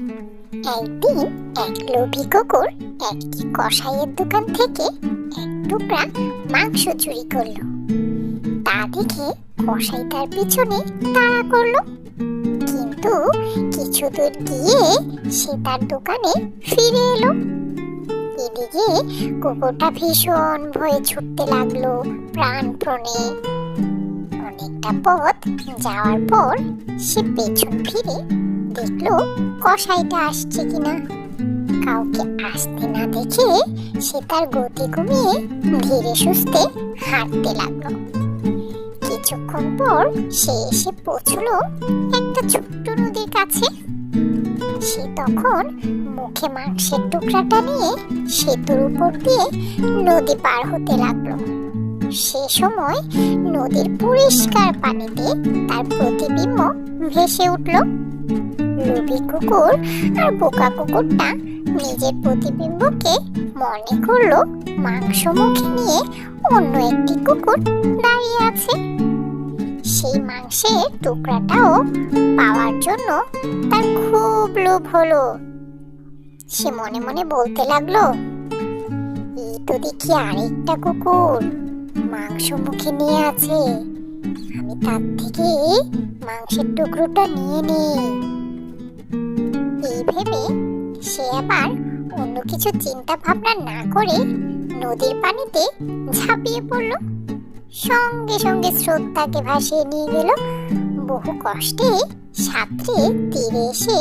একদিন এক লোভী কুকুর একটি কসাইয়ের দোকান থেকে এক টুকরা মাংস চুরি করল। তা দেখে কসাই তার পিছনে তাড়া করল। কিন্তু কিছু দূর গিয়ে সে তার দোকানে ফিরে এলো। এদিকে কুকুরটা ভীষণ ভয়ে ছুটতে লাগল প্রাণপণে অনেকটা পথ যাওয়ার পর সে পেছন ফিরে দেখল কসাইটা আসছে কিনা। কাউকে আসতে না দেখে সে তার গতি কমিয়ে ধীরে সুস্থে হাঁটতে লাগল। কিছুক্ষণ পর সে এসে পৌঁছলো একটা ছোট্ট নদীর কাছে। সে তখন মুখে মাংসের টুকরাটা নিয়ে সেতুর উপর দিয়ে নদী পার হতে লাগল। সে সময় নদীর পরিষ্কার পানিতে তার প্রতিবিম্ব ভেসে উঠল। লোভী কুকুর আর বোকা কুকুরটা নিজের প্রতিবিম্বকে মনে করল মাংস মুখে নিয়ে অন্য একটি কুকুর দাঁড়িয়ে আছে। সেই মাংসের টুকরাটাও পাওয়ার জন্য তার খুব লোভ হলো। সে মনে মনে বলতে লাগল এই তো দেখি আরেকটা কুকুর মাংস মুখে নিয়ে আছে। আমি তার থেকে মাংসের টুকরোটা নিয়ে নিই। অন্য কিছু চিন্তা ভাবনা না করে নদীর পানিতে ঝাঁপিয়ে পড়ল। সঙ্গে সঙ্গে স্রোত তাকে ভাসিয়ে নিয়ে গেল। বহু কষ্টে সাঁতরে তীরে এসে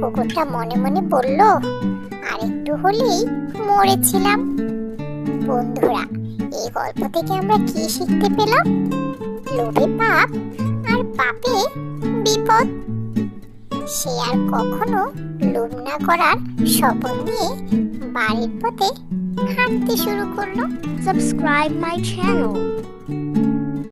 কুকুরটা মনে মনে বলল, আরেকটু হলেই মরেছিলাম। বন্ধুরা, এই গল্প থেকে আমরা কি শিখতে পেলাম? লোভে পাপ আর পাপে সে আর কখনো লোভ না করার শপথ নিয়ে বাড়ির পথে হাঁটতে শুরু করল সাবস্ক্রাইব মাই channel.